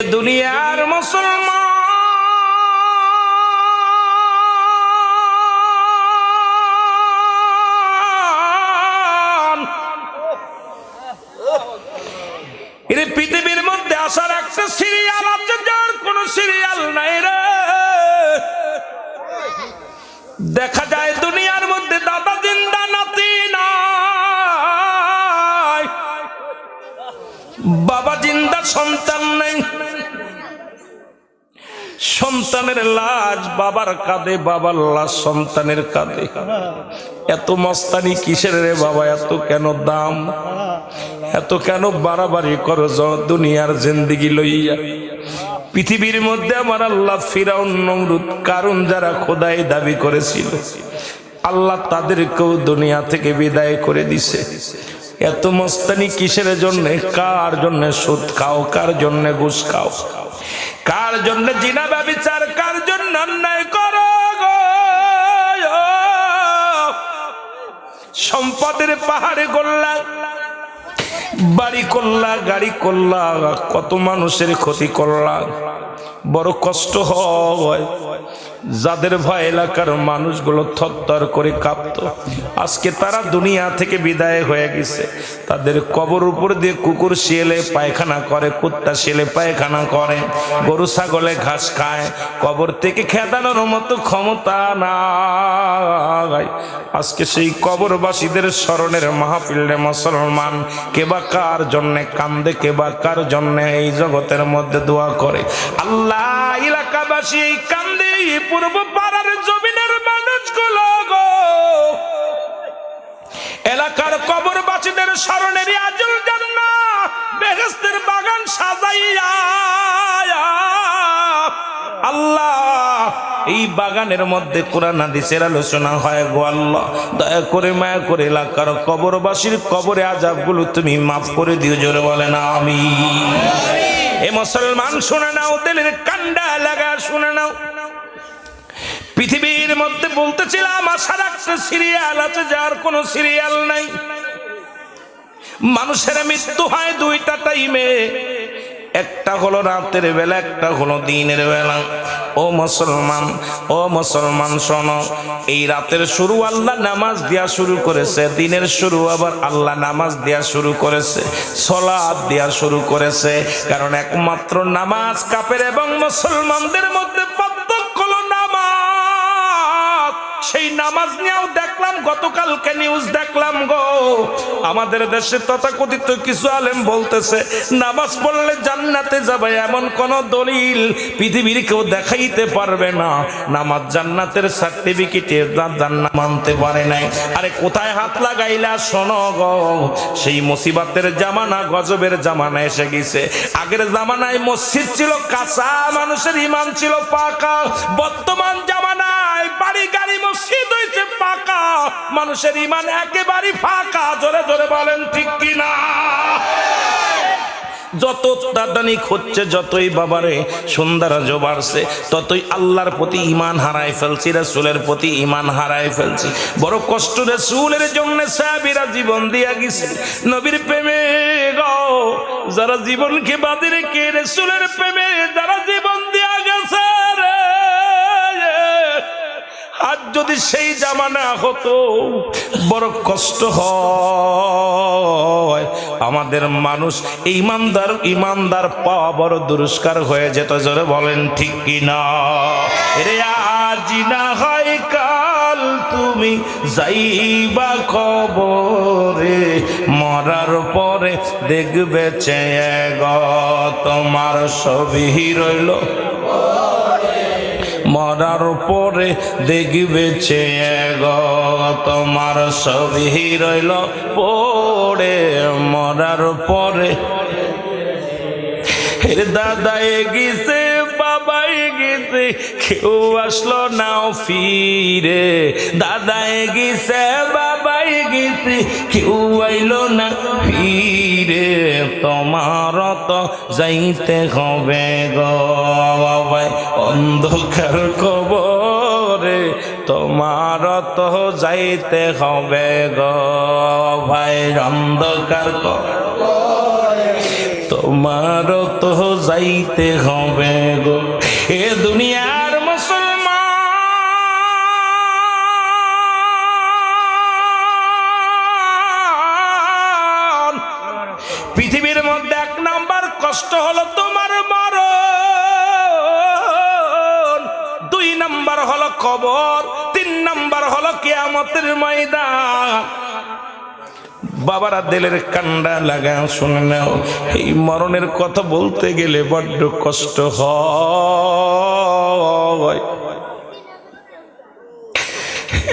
দুনিয়ার মুসলমান। এর পৃথিবীর মধ্যে আসার একটা সিরিয়াল আছে, যার কোন সিরিয়াল নাই রে। দেখা যায় দুনিয়ার মধ্যে দাদা, জিন্দা, নাতি নাই। বাবা জিন্দা, সন্তান সন্তানের লাশ বাবার কাঁধে, বাবার লাশ সন্তানের কাঁধে। এত মস্তানি কিসের রে বাবা, এত কেন দাম? এত কেন বাড়াবাড়ি করো দুনিয়ার জিন্দিগি লইয়া? পৃথিবীর মধ্যে আমার আল্লাহ ফিরাউন, নমরুদ কারণ যারা খোদাই দাবি করেছিল, আল্লাহ তাদেরকেও দুনিয়া থেকে বিদায় করে দিছে। এত মস্তানি কিসের জন্যে? কার জন্যে সুদ খাও, কার জন্য ঘুষ খাও? কার জন্য জিনা ব্যবচার, কার জন্য অন্যায় কর সম্পদের পাহাড়ে গোল্লা, বাড়ি করলা গাড়ি করলা কত মানুষের ক্ষতি করলা। বড় কষ্ট হয়। যাদের ভয় এলাকার মানুষগুলো থরথর করে কাঁপত। আজকে তারা দুনিয়া থেকে বিদায় হয়ে গেছে। তাদের কবর উপর দিয়ে কুকুর শিয়েলে পায়খানা করে, কুত্তা শিয়েলে পায়খানা করে, গরু ছাগলে ঘাস খায়। কবর থেকে খেদানোর মতো ক্ষমতা নাই। আজকে সেই কবরবাসীদের স্মরণের মাহফিলে মুসলমান, কে বা কার জন্যে কান্দে, কে বা কার জন্যে এই জগতের মধ্যে দোয়া করে। আল্লাহ এলাকাবাসী এই কান্দে পূর্ব পাড়ার জমিনের মানুষগুলো গো। এলাকার কবরবাসীদের স্মরণের আজল জান্না বেহেস্তের বাগান সাজাইয়া। আল্লাহ, এই বাগানের মধ্যে কোরআন হাদিসের আলোচনা হয় গো আল্লাহ। দয়া করে মায়া করে এলাকার কবরবাসীর কবরে আজাবগুলো তুমি মাফ করে দিও, জোরে বলে না আমি এ মুসলমান, শুনে নাও, দিলের কান্ডা লাগা, শুনে নাও। পৃথিবীর মধ্যে বলতেছিলাম, আসার একটা সিরিয়াল আছে, যার কোনো সিরিয়াল নাই। মানুষের মৃত্যু হয় দুইটা টাইমে একটা হলো রাতের বেলা, একটা হলো দিনের বেলা। ও মুসলমান ও মুসলমান শোনো, এই রাতের শুরু আল্লাহ নামাজ দেয়া শুরু করেছে, দিনের শুরু আবার আল্লাহ নামাজ দেয়া শুরু করেছে সলাদ দেয়া শুরু করেছে, কারণ একমাত্র নামাজ কাপের এবং মুসলমানদের মধ্যে সেই নামাজ নিয়েও দেখলাম, গতকালকে নিউজ দেখলাম গো। আমাদের দেশে তথাকথিত কিছু আলেম বলতেছে, নামাজ পড়লে জান্নাতে যাবে এমন কোন দলিল পৃথিবীর কেউ দেখাইতে পারবে না। নামাজ জান্নাতের সার্টিফিকেটে জান্নাত মানতে পারে নাই। আরে কোথায় হাত লাগাইলা শোনো গো। সেই মুসিবাতের জামানা গজবের জামানা এসে গেছে। আগের জামানায় মসজিদ ছিল কাঁচা, মানুষের ইমান ছিল পাকা। বর্তমান জামানায় বাড়ি গাড়ি মসজিদ হয়েছে পাকা। মানুষের ইমান একেবারে ফাঁকা। জোরে জোরে বলেন, ঠিক কিনা? যত দাদানিক হচ্ছে যতই বাবারে সৌন্দর্য বাড়ছে, ততই আল্লাহর প্রতি ইমান হারায় ফেলছি, রসুলের প্রতি ইমান হারায় ফেলছি। বড় কষ্ট রসুলের জন্য সাবিরা জীবন দিয়া গেছে। নবীর প্রেমে যারা জীবনকে বাদে রেখে রসুলের প্রেমে, যারা জীবন আজ যদি সেই জামানা হতো, বড় কষ্ট হয়। আমাদের মানুষ ইমানদার ইমানদার পাওয়া বড় দুরস্কার হয়ে যেত, জোরে বলেন ঠিক কিনা রে আজ না হয় কাল তুমি যাইবা খবরে মরার পরে দেখবে চেয়ে গ তোমার ছবি রইল। মরার পরে দেখবে গ, তোমার ছবি রইল পরে মরার পরে হের দাদা গেছে, বাবাই গেছে, কেউ আসলো না ফিরে। দাদা গেছে গেছে, কেউ আইলো না। ফিরে তোমার তো যাইতে হবে গো বাবাই, অন্ধকার কবরে তোমার তো যাইতে হবে গো ভাই অন্ধকার তোমারও তো যাইতে হবে গো। এ দুনিয়ার কষ্ট হলো তোমার মরণ। দুই নাম্বার হলো কবর, তিন নাম্বার হলো কেয়ামতের ময়দান। বাবারা দিলের কান্ডা লাগা শুনে নাও। এই মরণের কথা বলতে গেলে বড্ড কষ্ট হয়।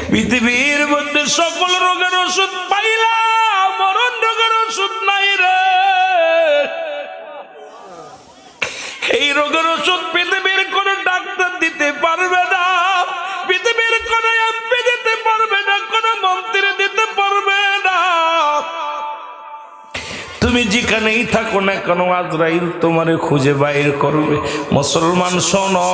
পৃথিবীর মধ্যে সকল রোগের ওষুধ পাইলাম, মরণ রোগের ওষুধ নাই রে। এই রোগের ওষুধ পৃথিবীর কোন ডাক্তার দিতে পারবে না। পৃথিবীর কোন এমপি দিতে পারবে না, কোন মন্ত্রী দিতে পারবে না। তুমি যেখানেই থাকো না কেন আজরাইল তোমারে খুঁজে বাইর করবে। মুসলমান শোনো,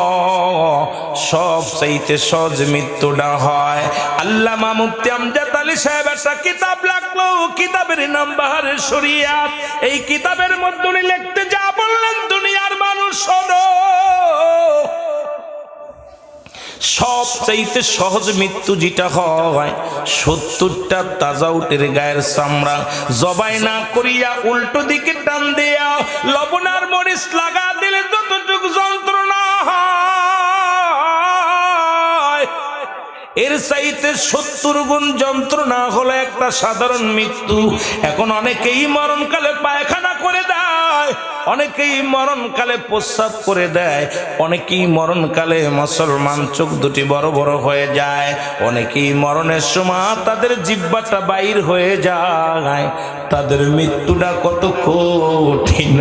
সব চাইতে সহজ মৃত্যুটা হয়। আল্লামা মুফতি আমজাদ সাহেব একটা কিতাব লাগল কিতাবের নাম বাহারের শরিয়াত। এই কিতাবের মধ্যে লিখতে যা বললেন দুনিয়ার মানুষ শোনো। সব চাইতে সহজ মৃত্যু যেটা হয়, সত্তরটা তাজা উটের গায়ের চামড়া। জবাই না করিয়া উল্টো দিকে টান লবণার মরিচ লাগা দিলে যন্ত্রণা এর চাইতে সত্তর গুণ যন্ত্রণা হলো একটা সাধারণ মৃত্যু। এখন অনেকেই মরণকালে পায়খানা অনেকেই মরণকালে প্রস্রাব করে দেয়, অনেকেই মরণকালে মুসলমান চোখ দুটি বড় বড় হয়ে যায়, অনেকেই মরণের সময় তাদের জিব্বাটা বাইর হয়ে যায়, তাদের মৃত্যুটা কত কঠিন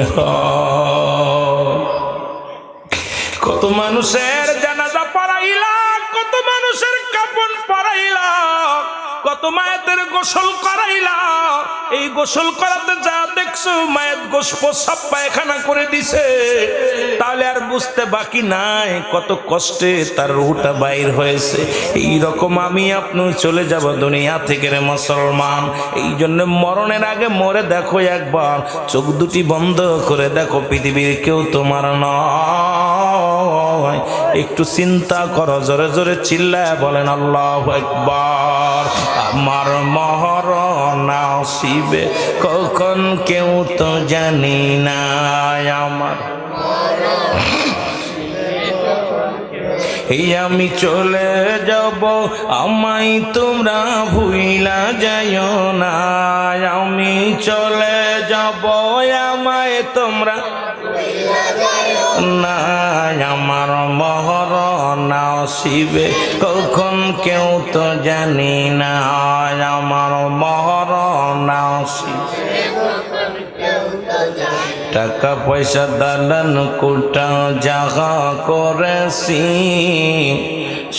কত মানুষের জানাজা পড়াইলা কত মানুষের কাপন পড়াইলা কত মায়েদের গোসল করাইলা? এই গোসল করাতে যা দেখছ, মায়ের গোস প্রসাব পায়খানা করে দিছে। তাহলে আর বুঝতে বাকি নাই কত কষ্টে তার রুহটা বাইর হয়েছে। এই রকম আমি আপনি চলে যাব দুনিয়া থেকে রে মুসলমান। এই জন্য মরণের আগে মরে দেখো একবার। চোখ দুটি বন্ধ করে দেখো পৃথিবীর কেউ তোমার নয়। একটু চিন্তা করো, জোরে জোরে চিল্লায় বলেন, আল্লাহ একবার আমার মহরণ আসিবে কখন কেউ তো জানি না আমার। এই আমি চলে যাব, আমায় তোমরা ভুইলা যাইও না। আমি চলে যাব, আমায় তোমরা না আমার মহর না শিবে কখন কেউ তো জানি না আমার মহর না টাকা পয়সা দালান কোটা জাগা করেছি,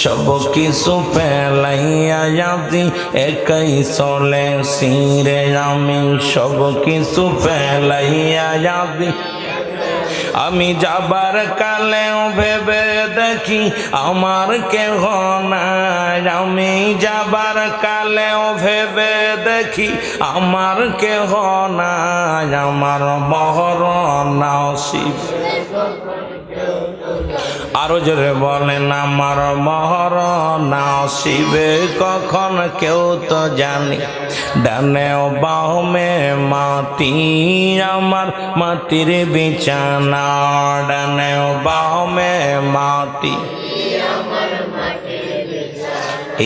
সব কিছু পেলাইয়া যাদি একাই চলে সিরে আমি। সব কিছু পেলাইয়া যাদি আমি যাবার কালেও ভেবে দেখি আমার কেহ নাই। আমি যাবার কালেও ভেবে দেখি আমার কেহ নাই। আমার মহর নাসিব। আরও জোরে বলেন, আমার মহর নাসিবে। কখন কেউ তো জানি। ডানে বাহমে মাটি আমার মাটির বিছানা। ডানে বাহমে মাটি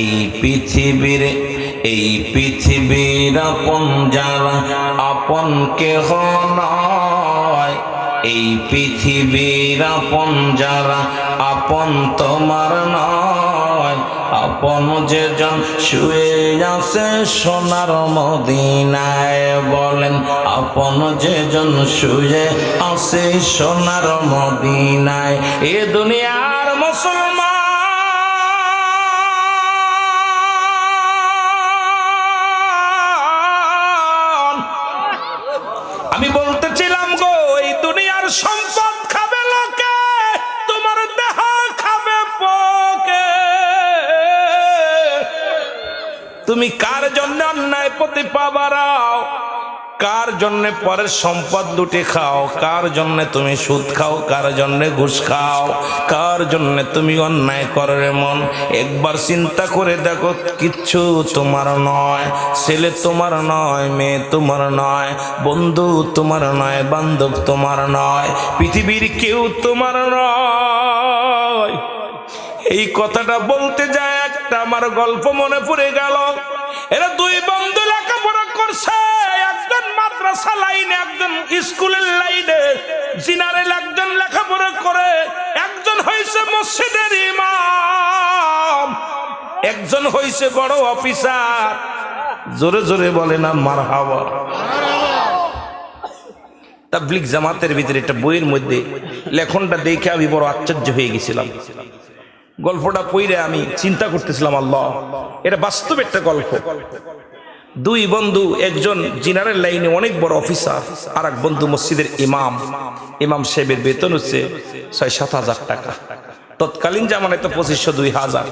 এই পৃথিবীর এই পৃথিবীর আপন যারা আপন কেহ নয়। এই পৃথিবীর আপন যারা আপন তোমার নয়। আপন যেজন শুয়ে আছে সোনার মদিনায় বলেন, আপন যেজন শুয়ে আছে সোনার মদিনায়। এ দুনিয়ার তুমি কার জন্য অন্যায় প্রতি পাবারাও কার জন্যে পরের সম্পদ দুটি খাও? কার জন্যে তুমি সুদ খাও? কার জন্যে ঘুষ খাও? কার জন্যে তুমি অন্যায় করো মন? একবার চিন্তা করে দেখো, কিচ্ছু তোমার নয়। ছেলে তোমার নয়, মেয়ে তোমার নয়, বন্ধু তোমার নয়, বান্ধব তোমার নয়, পৃথিবীর কেউ তোমার নয়। এই কথাটা বলতে যায় একটা, আমার গল্প মনে পড়ে গেল। এরা দুই বন্ধু লেখাপড়া করছে, একজন মাদ্রাসা লাইনে, একজন স্কুলের লাইনে। জিনারেল একজন লেখাপড়া করে, একজন হয়েছে মসজিদের ইমাম, একজন হয়েছে বড় অফিসার। জোরে জোরে বলে না মার হাওয়া তাবলিক জামাতের ভিতরে একটা বইয়ের মধ্যে লেখনটা দেখে আমি বড় আশ্চর্য হয়ে গেছিলাম। গল্পটা পইরে আমি চিন্তা করতেছিলাম, আল্লাহ। এটা বাস্তব একটা গল্প। দুই বন্ধু, একজন জিনারের লাইনে অনেক বড় অফিসার আর এক বন্ধু মসজিদের ইমাম। ইমাম সাহেবের বেতন হচ্ছে ছয়, সাত হাজার টাকা। তৎকালীন জামানায় তো পঁচিশশো দুই হাজার।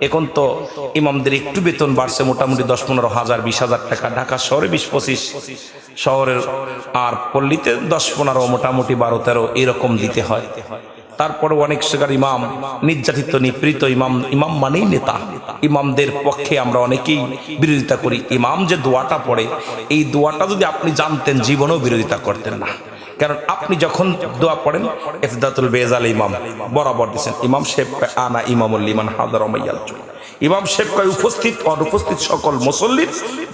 এখন তো ইমামদের একটু বেতন বাড়ছে, মোটামুটি দশ, পনেরো হাজার, বিশ হাজার টাকা। ঢাকা শহরে বিশ, পঁচিশ। শহরের আর পল্লীতে দশ, পনেরো, মোটামুটি বারো, তেরো, এরকম দিতে হয়। তারপরে অনেক শেখার ইমাম, নির্যাতিত, নিপীড়িত ইমাম ইমাম মানেই নেতা। ইমামদের পক্ষে আমরা অনেকেই বিরোধিতা করি। ইমাম যে দোয়াটা পড়ে, এই দোয়াটা যদি আপনি জানতেন, জীবনেও বিরোধিতা করতেন না। কারণ আপনি যখন দোয়া পড়েন, ইফদাতুল বেজাল ইমাম বরাবর দিচ্ছেন ইমাম শেখ আনা ইমামুল ইমান হাদার রমাইয়াল ইমাম শেখ কয়, উপস্থিত, অনুপস্থিত সকল মুসল্লির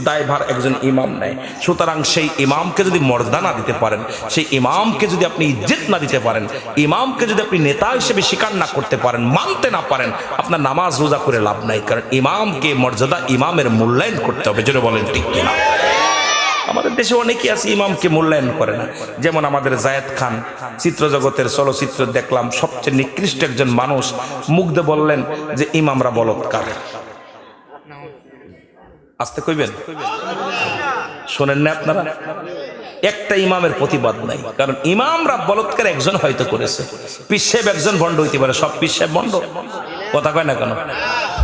দায়ভার একজন ইমাম নেয়। সুতরাং সেই ইমামকে যদি মর্যাদা না দিতে পারেন, সেই ইমামকে যদি আপনি ইজ্জত না দিতে পারেন, ইমামকে যদি আপনি নেতা হিসেবে স্বীকার না করতে পারেন, মানতে না পারেন, আপনার নামাজ রোজা করে লাভ নাই। কারণ ইমামকে মর্যাদা ইমামের মূল্যায়ন করতে হবে। যেটা বলেন ঠিক কিনা? আমাদের দেশে অনেকে আছে ইমামকে মূল্যায়ন করে না। যেমন আমাদের জায়েদ খান চিত্র জগতের চলচ্চিত্র দেখলাম, সবচেয়ে নিকৃষ্ট একজন মানুষ, মুগ্ধ বললেন যে ইমামরা বলৎকার। আসতে কইবেন? শোনেন না আপনারা? একটা ইমামের প্রতিবাদ নাই, কারণ ইমামরা বলৎকার একজন হয়তো করেছে। পিসেব একজন ভণ্ড হইতে পারে, সব পিসেব বন্ড? কথা কয় না কেন?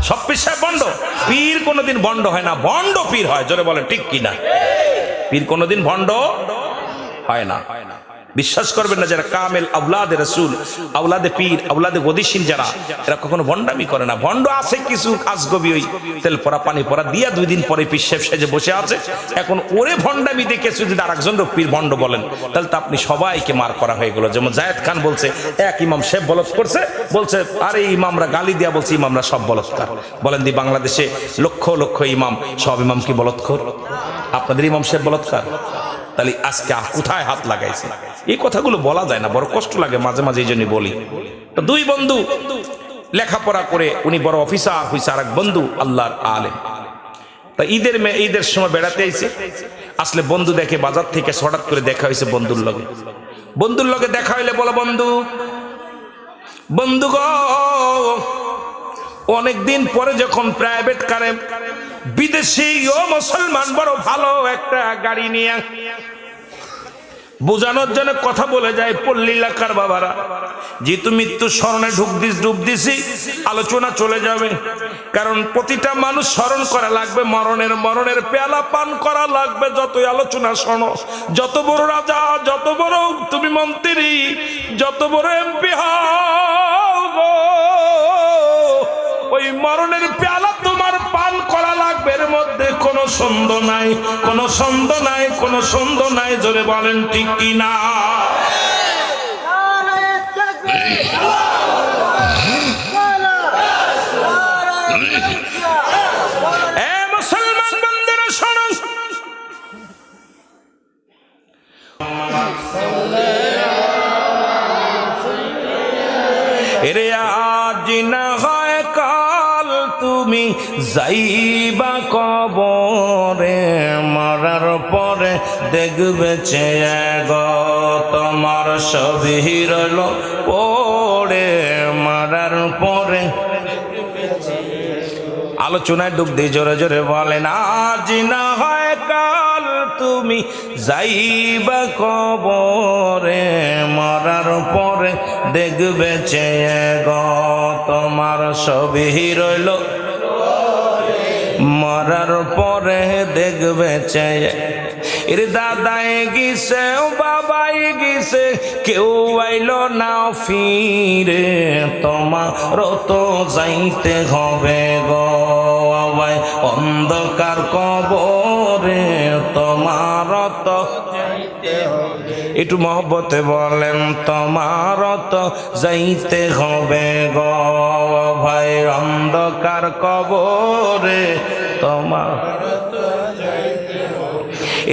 সব পিসেব বন্ড? পীর কোনোদিন বন্ড হয় না, বন্ড পীর হয়, জোরে বলে ঠিক কিনা? পীর কোনোদিন ভণ্ড হয় না। বিশ্বাস করবেন না যারা কামেল আউলাদে রসুল আউলাদে পীর আউলাদে গদিসীন যারা, এরা কখনো ভণ্ডামি করে না। ভণ্ড আছে কিছু কাজগবি ওই তেল পরা, পানি পরা, দিয়া দুই দিন পরে পিসেব সেজে বসে আছে। এখন ওরে ভণ্ডামি দেখে যদি আরেকজন পীর ভণ্ড বলেন, তাহলে তো আপনি সবাইকে মার করা হয়ে গেল। যেমন জায়েদ খান বলছে, এক ইমাম শেখ বলত করছে, বলছে, আরে ইমামরা গালি দিয়া বলছে, ইমামরা সব বলৎকার। বলেন দি বাংলাদেশে লক্ষ লক্ষ ইমাম, সব ইমাম কি বলৎকর? আপনাদের ইমাম সাহেব বলৎকার? তাহলে আজকে কোথায় হাত লাগাইছে? এই কথাগুলো বলা যায় না, বড় কষ্ট লাগে মাঝে মাঝে এই জন্য বলি। দুই বন্ধু লেখাপড়া করে উনি বড় অফিসার হয়েছে আর এক বন্ধু আল্লাহর আলেম। তা ঈদের মেয়ে ঈদের সময় বেড়াতে আইছে। আসলে বন্ধু দেখে বাজার থেকে হঠাৎ করে দেখা হয়েছে বন্ধুর লগে। বন্ধুর লগে দেখা হইলে বলো, বন্ধু বন্ধু গো, অনেকদিন পরে যখন প্রাইভেট কারে বিদেশি ও মুসলমান বড় ভালো একটা গাড়ি নিয়ে। বোঝানোর জন্য কথা বলে যায় পল্লী এলাকার বাবারা। যেহেতু মৃত্যু স্মরণে ঢুক দিস, ডুব দিছি আলোচনা চলে যাবে। কারণ প্রতিটা মানুষ স্মরণ করা লাগবে, মরণের মরণের পেয়ালা পান করা লাগবে, যতই আলোচনা শোনো। যত বড় রাজা, যত বড় তুমি মন্ত্রী, যত বড় এমপি হও ওই মরণের পেয়ালা কোনো সন্দেহ নাই, কোনো সন্দেহ নাই, কোনো সন্দেহ নাই, জোরে বলেন ঠিক কি না এ মুসলমান বন্ধুরা, শোনো। এরে আজ না হয় কাল তুমি যাইবা। দেখবে চেয়ে গো তোমার সবই রইল পড়ে, মরার পরে। আলোচনায় ডুব দিয়ে জোরে জোরে বলেন আজ না হয় কাল তুমি যাইবা কবরে, মরার পরে দেখবে চেয়ে গ তোমার সবই রইল মরার পরে দেখবে চেয়ে এর দাদাই গিছে বাবাই গিছে কেউ আইলো না ফিরে, তোমার তো যাইতে হবে গো ভাই অন্ধকার কবরে তোমার তো একটু মহব্বতে বলেন, তোমার তো যাইতে হবে গো ভাই অন্ধকার কবরে তোমার